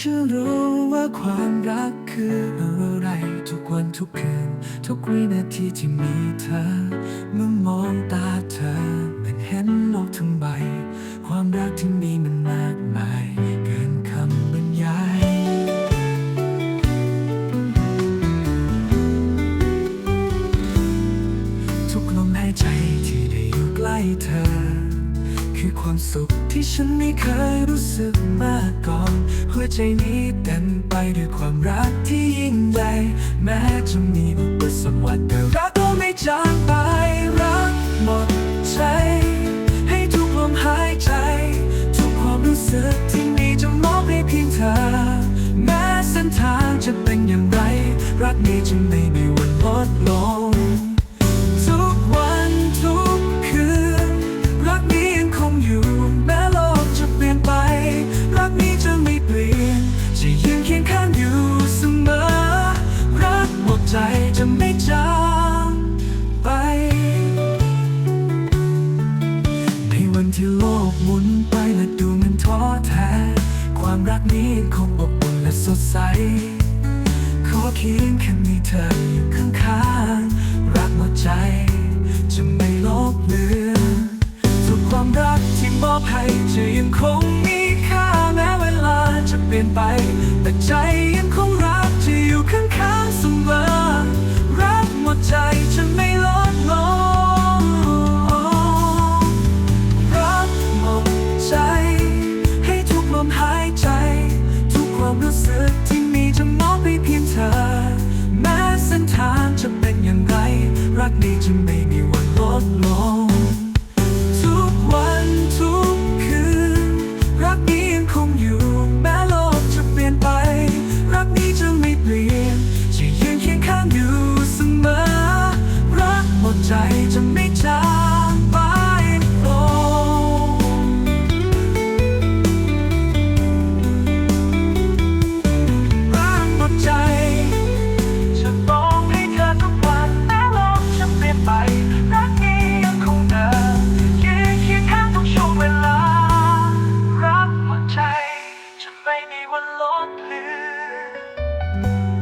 ฉันรู้ว่าความรักคืออะไร ทุกวันทุกคืน ทุกวินาทีที่มีเธอ เมื่อมองตาเธอเหมันเห็นโลกทั้งใบ ความรักที่มีมันมากมาย เกินคำบรรยายทุกลมหายใจที่ได้อยู่ใกล้เธอ คือความสุขที่ฉันไม่เคยรู้สึกมาก่อน ใจนี้เต็มไปด้วยความรักที่ยิ่งใหญ่แม้จะมีอุปสรรควันแต่รักก็ไม่จางไปรักหมดใจให้ทุกลมหายใจ ทุกความรู้สึกที่มีจะมอบให้เพียงเธอ แม้เส้นทางจะเป็นอย่างไร รักนี้จะไม่ ใจจะไม่จางไป ในวันที่โลกหมุนไปและดูเหมันท้อแท้ ความรักนี้คงอบอุ่นและสดใส ขอเพียงแค่มีเธออยู่ข้างๆ รักหมดใจ จะไม่ลบเลือนทุกความรักที่มอบให้จะยังคงมีค่าแม้เวลาจะเปลี่ยนไป to me. plan.